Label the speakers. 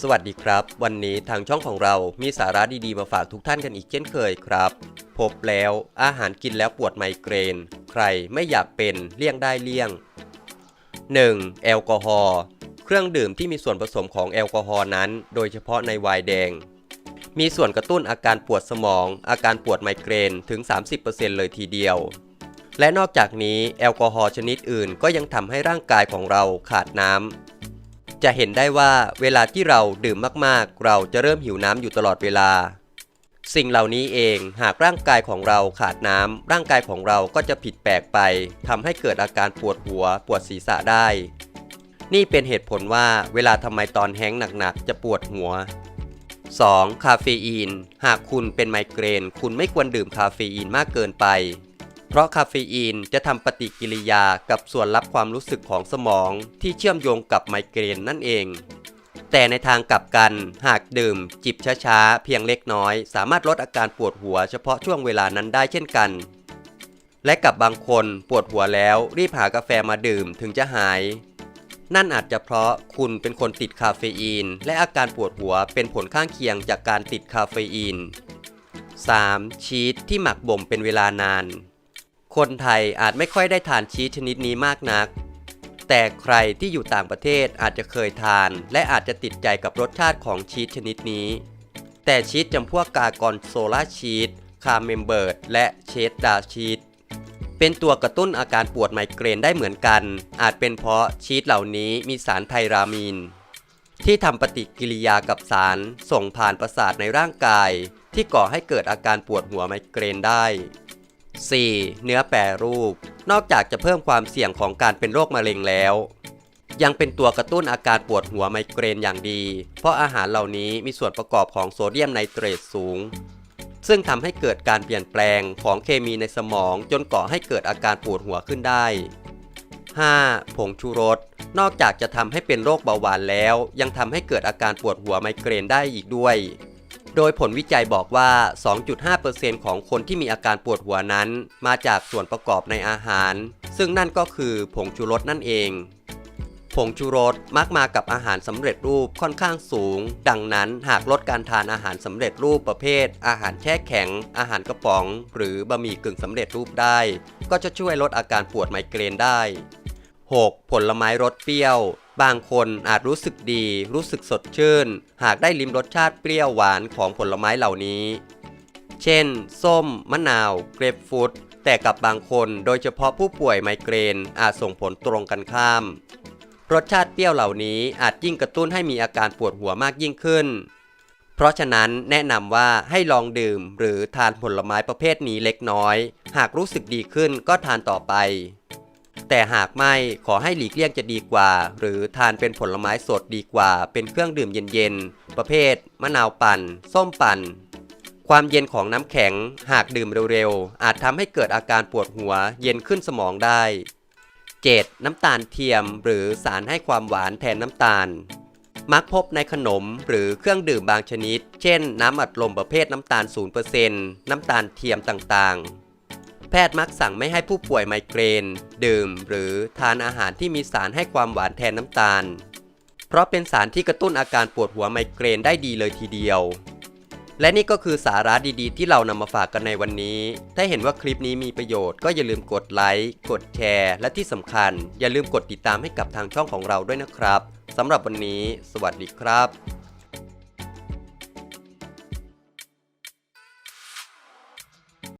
Speaker 1: สวัสดีครับ วันนี้ทางช่องของเรามีสาระดีๆ มาฝากทุกท่านกันอีกเช่นเคยครับ พบแล้วอาหารกินแล้วปวดไมเกรน ใครไม่อยากเป็นเลี่ยงได้เลี่ยง 1. แอลกอฮอล์เครื่องดื่มที่มีส่วนผสมของแอลกอฮอล์นั้น โดยเฉพาะในไวน์แดง มีส่วนกระตุ้นอาการปวดสมอง อาการปวดไมเกรนถึง 30%เลยทีเดียว และนอกจากนี้แอลกอฮอล์ชนิดอื่นก็ยังทำให้ร่างกายของเราขาดน้ำ จะเห็นได้ว่าเวลาที่เราดื่มมากๆ เราจะเริ่มหิวน้ำอยู่ตลอดเวลา สิ่งเหล่านี้เองหากร่างกายของเราขาดน้ำร่างกายของเราก็จะผิดแปลกไปทำให้เกิดอาการปวดหัว ปวดศีรษะได้ นี่เป็นเหตุผลว่าเวลาทำไมตอนแห้งหนักๆ จะปวดหัว 2. คาเฟอีน หากคุณเป็นไมเกรน คุณไม่ควรดื่มคาเฟอีนมากเกินไป เพราะคาเฟอีนจะทำปฏิกิริยากับส่วนรับความรู้สึกของสมองที่เชื่อมโยงกับไมเกรนนั่นเอง แต่ในทางกลับกันหากดื่ม จิบช้าๆ เพียงเล็กน้อย สามารถลดอาการปวดหัวเฉพาะช่วงเวลานั้นได้เช่นกัน และกับบางคนปวดหัวแล้วรีบหากาแฟมาดื่มถึงจะหาย นั่นอาจจะเพราะคุณเป็นคนติดคาเฟอีน และอาการปวดหัวเป็นผลข้างเคียงจากการติดคาเฟอีน 3. ชีสที่หมักบ่มเป็นเวลานาน คนไทยอาจไม่ค่อยได้ทานชีสชนิดนี้มากนัก แต่ใครที่อยู่ต่างประเทศอาจจะเคยทาน และอาจจะติดใจกับรสชาติของชีสชนิดนี้ แต่ชีสจำพวกกากอนโซล่าชีสคาเมมเบิร์ดและเชดดาร์ชีสเป็นตัวกระตุ้นอาการปวดไมเกรนได้เหมือนกัน อาจเป็นเพราะชีสเหล่านี้มีสารไทรามีน ที่ทำปฏิกิริยากับสารส่งผ่านประสาทในร่างกาย ที่ก่อให้เกิดอาการปวดหัวไมเกรนได้ 4. เนื้อแปรรูป นอกจากจะเพิ่มความเสี่ยงของการเป็นโรคมะเร็งแล้ว ยังเป็นตัวกระตุ้นอาการปวดหัวไมเกรนอย่างดี เพราะอาหารเหล่านี้มีส่วนประกอบของโซเดียมไนเตรตสูง ซึ่งทำให้เกิดการเปลี่ยนแปลงของเคมีในสมองจนก่อให้เกิดอาการปวดหัวขึ้นได้ 5. ผงชูรส นอกจากจะทำให้เป็นโรคเบาหวานแล้ว ยังทำให้เกิดอาการปวดหัวไมเกรนได้อีกด้วย โดยผลวิจัยบอกว่า 2.5%ของคนที่มีอาการปวดหัวนั้น มาจากส่วนประกอบในอาหาร ซึ่งนั่นก็คือผงชูรสนั่นเอง ผงชูรสมักมากับอาหารสำเร็จรูปค่อนข้างสูง ดังนั้นหากลดการทานอาหารสำเร็จรูปประเภท อาหารแช่แข็ง อาหารกระป๋อง หรือบะหมี่กึ่งสำเร็จรูปได้ ก็จะช่วยลดอาการปวดไมเกรนได้ 6. ผลไม้รสเปรี้ยว บางคนอาจรู้สึกดี รู้สึกสดชื่น หากได้ลิ้มรสชาติเปรี้ยวหวานของผลไม้เหล่านี้ เช่น ส้ม มะนาว เกรปฟรุตแต่กับบางคนโดยเฉพาะผู้ป่วยไมเกรนอาจส่งผลตรงกันข้าม รสชาติเปรี้ยวเหล่านี้อาจยิ่งกระตุ้นให้มีอาการปวดหัวมากยิ่งขึ้น เพราะฉะนั้นแนะนำว่าให้ลองดื่ม หรือทานผลไม้ประเภทนี้เล็กน้อย หากรู้สึกดีขึ้นก็ทานต่อไป แต่หากไม่ขอให้หลีกเลี่ยงจะดีกว่า หรือทานเป็นผลไม้สดดีกว่า เป็นเครื่องดื่มเย็นๆ ประเภท มะนาวปั่น ส้มปั่น ความเย็นของน้ำแข็ง หากดื่มเร็วๆ อาจทำให้เกิดอาการปวดหัว เย็นขึ้นสมองได้ 7. น้ำตาลเทียม หรือสารให้ความหวานแทนน้ำตาล มักพบในขนมหรือเครื่องดื่มบางชนิด เช่น น้ำอัดลมประเภทน้ำตาล 0%น้ำตาลเทียมต่างๆ แพทย์มักสั่งไม่ให้ผู้ป่วยไมเกรน ดื่ม หรือทานอาหารที่มีสารให้ความหวานแทนน้ำตาล เพราะเป็นสารที่กระตุ้นอาการปวดหัวไมเกรนได้ดีเลยทีเดียว และนี่ก็คือสาระดีๆ ที่เรานำมาฝากกันในวันนี้ ถ้าเห็นว่าคลิปนี้มีประโยชน์ก็อย่าลืมกดไลค์ กดแชร์ และที่สำคัญ อย่าลืมกดติดตามให้กับทางช่องของเราด้วยนะครับสำหรับวันนี้ สวัสดีครับ